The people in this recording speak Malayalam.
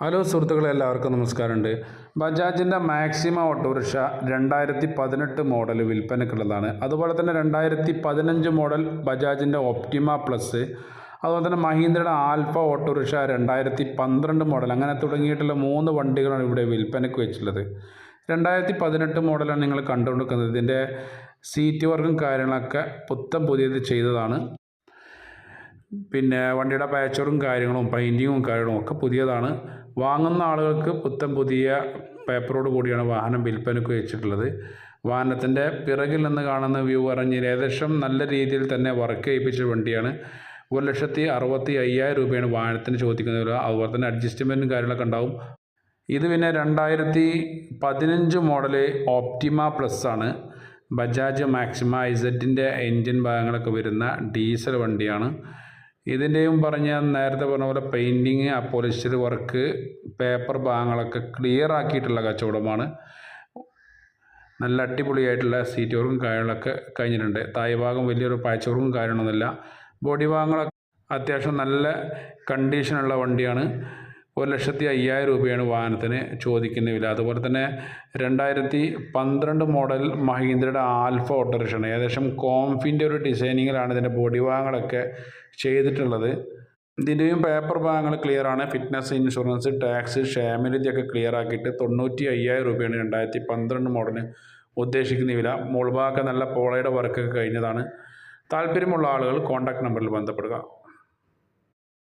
ഹലോ സുഹൃത്തുക്കളെ എല്ലാവർക്കും നമസ്കാരമുണ്ട്. ബജാജിന്റെ മാക്സിമ ഓട്ടോറിക്ഷ രണ്ടായിരത്തി പതിനെട്ട് മോഡൽ വിൽപ്പനയ്ക്കുള്ളതാണ്. അതുപോലെ തന്നെ രണ്ടായിരത്തി പതിനഞ്ച് മോഡൽ ബജാജിന്റെ ഒപ്റ്റിമ പ്ലസ് അതുപോലെ തന്നെ മഹീന്ദ്രയുടെ ആൽഫ ഓട്ടോറിക്ഷ രണ്ടായിരത്തി പന്ത്രണ്ട് മോഡൽ അങ്ങനെ തുടങ്ങിയിട്ടുള്ള മൂന്ന് വണ്ടികളാണ് ഇവിടെ വിൽപ്പനയ്ക്ക് വെച്ചിട്ടുള്ളത്. രണ്ടായിരത്തി പതിനെട്ട് മോഡലാണ് നിങ്ങൾ കണ്ടുകൊണ്ടിരിക്കുന്നത്. ഇതിന്റെ സീറ്റ് വർക്കും കാര്യങ്ങളൊക്കെ പുത്തം പുതിയത് ചെയ്തതാണ്. പിന്നെ വണ്ടിയുടെ പാച്ചറും കാര്യങ്ങളും പെയിന്റിങ്ങും കാര്യങ്ങളും ഒക്കെ പുതിയതാണ്. വാങ്ങുന്ന ആളുകൾക്ക് പുത്തൻ പുതിയ പേപ്പറോട് കൂടിയാണ് വാഹനം വിൽപ്പനയ്ക്ക് വെച്ചിട്ടുള്ളത്. വാഹനത്തിന്റെ പിറകിൽ നിന്ന് കാണുന്ന വ്യൂ പറഞ്ഞ് ഏകദേശം നല്ല രീതിയിൽ തന്നെ വർക്ക് ചെയ്യിപ്പിച്ച വണ്ടിയാണ്. ഒരു ലക്ഷത്തി അറുപത്തി അയ്യായിരം രൂപയാണ് വാഹനത്തിന് ചോദിക്കുന്നത് അതുപോലെ തന്നെ അഡ്ജസ്റ്റ്മെന്റും കാര്യങ്ങളൊക്കെ ഉണ്ടാവും. ഇത് പിന്നെ രണ്ടായിരത്തി പതിനഞ്ച് മോഡൽ ഓപ്റ്റിമ പ്ലസ് ആണ്. ബജാജ് മാക്സിമ ഇസറ്റിന്റെ എൻജിൻ ഭാഗങ്ങളൊക്കെ വരുന്ന ഡീസൽ വണ്ടിയാണ്. ഇതിന്റെയും പറഞ്ഞ നേരത്തെ പറഞ്ഞ പോലെ പെയിന്റിങ് പോളിസ്റ്റർ വർക്ക് പേപ്പർ ഭാഗങ്ങളൊക്കെ ക്ലിയർ ആക്കിയിട്ടുള്ള കച്ചവടമാണ്. നല്ല അടിപൊളിയായിട്ടുള്ള സീറ്റ് വർക്കും കാര്യങ്ങളൊക്കെ കഴിഞ്ഞിട്ടുണ്ട്. തായ് ഭാഗം വലിയൊരു പാച്ച് വർക്കും കാര്യങ്ങളൊന്നുമില്ല. ബോഡി ഭാഗങ്ങളൊക്കെ അത്യാവശ്യം നല്ല കണ്ടീഷനുള്ള വണ്ടിയാണ്. ഒരു ലക്ഷത്തി അയ്യായിരം രൂപയാണ് വാഹനത്തിന് ചോദിക്കുന്ന വില. അതുപോലെ തന്നെ രണ്ടായിരത്തി പന്ത്രണ്ട് മോഡൽ മഹീന്ദ്രയുടെ ആൽഫ ഓട്ടോറിക്ഷയാണ്. ഏകദേശം കോംഫിന്റെ ഒരു ഡിസൈനിങ്ങിലാണ് ഇതിന്റെ ബോഡി ഭാഗങ്ങളൊക്കെ ചെയ്തിട്ടുള്ളത്. ഇതിന്റെയും പേപ്പർ ഭാഗങ്ങൾ ക്ലിയർ ആണ്. ഫിറ്റ്നസ് ഇൻഷുറൻസ് ടാക്സ് ക്ഷേമനിധിയൊക്കെ ക്ലിയർ ആക്കിയിട്ട് തൊണ്ണൂറ്റി അയ്യായിരം രൂപയാണ് രണ്ടായിരത്തി പന്ത്രണ്ട് മോഡലിന് ഉദ്ദേശിക്കുന്ന വില. മുൾഭാഗമൊക്കെ നല്ല പോളയുടെ വർക്കൊക്കെ കഴിഞ്ഞതാണ്. താല്പര്യമുള്ള ആളുകൾ കോൺടാക്ട് നമ്പറിൽ ബന്ധപ്പെടുക.